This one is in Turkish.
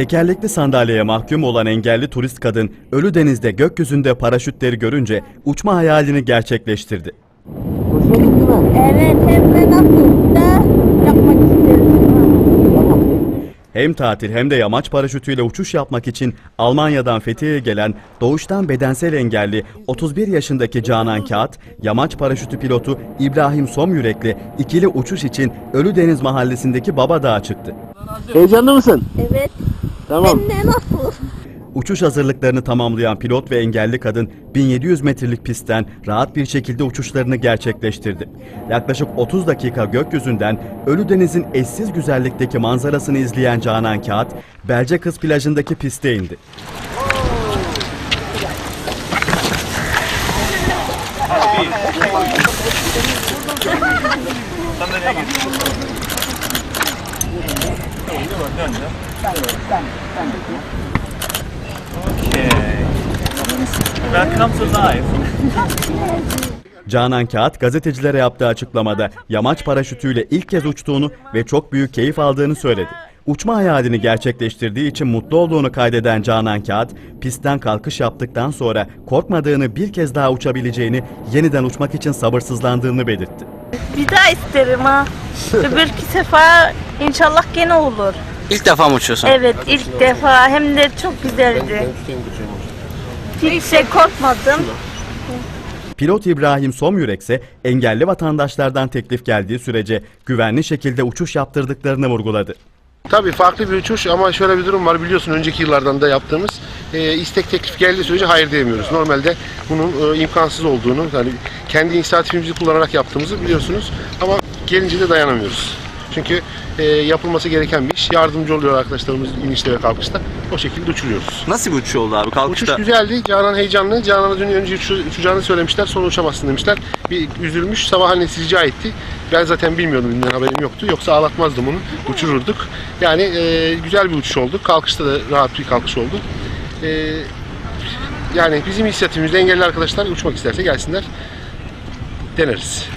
Tekerlekli sandalyeye mahkum olan engelli turist kadın Ölüdeniz'de gökyüzünde paraşütleri görünce uçma hayalini gerçekleştirdi. Hoşuna gitti mi? Evet hem de nasıl da yapmak istiyorum. Tamam. Hem tatil hem de yamaç paraşütüyle uçuş yapmak için Almanya'dan Fethiye'ye gelen doğuştan bedensel engelli 31 yaşındaki Canan Kağıt, yamaç paraşütü pilotu İbrahim Somyürek'le ikili uçuş için Ölüdeniz mahallesindeki Babadağ'a çıktı. Heyecanlı mısın? Evet Tamam. Uçuş hazırlıklarını tamamlayan pilot ve engelli kadın 1700 metrelik pistten rahat bir şekilde uçuşlarını gerçekleştirdi. Yaklaşık 30 dakika gökyüzünden Ölüdeniz'in eşsiz güzellikteki manzarasını izleyen Canan Kağıt, Belce Kız plajındaki piste indi. Welcome to life. Canan Kağıt gazetecilere yaptığı açıklamada yamaç paraşütüyle ilk kez uçtuğunu ve çok büyük keyif aldığını söyledi. Uçma hayalini gerçekleştirdiği için mutlu olduğunu kaydeden Canan Kağıt, pistten kalkış yaptıktan sonra korkmadığını bir kez daha uçabileceğini, yeniden uçmak için sabırsızlandığını belirtti. Bir daha isterim ha. Öbürkü sefer inşallah gene olur. İlk defa mı uçuyorsun? Evet ilk defa hem de çok güzeldi. Hiç şey korkmadım. Pilot İbrahim Somyürek ise engelli vatandaşlardan teklif geldiği sürece güvenli şekilde uçuş yaptırdıklarını vurguladı. Tabii farklı bir uçuş ama şöyle bir durum var biliyorsun önceki yıllardan da yaptığımız e, istek teklif geldiği sürece hayır diyemiyoruz. Normalde bunun e, imkansız olduğunu yani kendi inisiyatifimizi kullanarak yaptığımızı biliyorsunuz ama gelince de dayanamıyoruz. Çünkü e, yapılması gereken bir iş. Yardımcı oluyor arkadaşlarımız inişte ve kalkışta. O şekilde uçuruyoruz. Nasıl bir uçuş oldu abi? Uçuş Kalkışta güzeldi. Canan heyecanlı. Canan'a dün önce uçu- uçacağını söylemişler. Sonra uçamazsın demişler. Bir üzülmüş. Sabah annesi rica etti. Ben zaten bilmiyordum. Bundan haberim yoktu. Yoksa ağlatmazdım onu. Uçururduk. Yani e, güzel bir uçuş oldu. Kalkışta da rahat bir kalkış oldu. E, yani bizim inisiyatifimizde engelli arkadaşlar uçmak isterse gelsinler. Deneriz.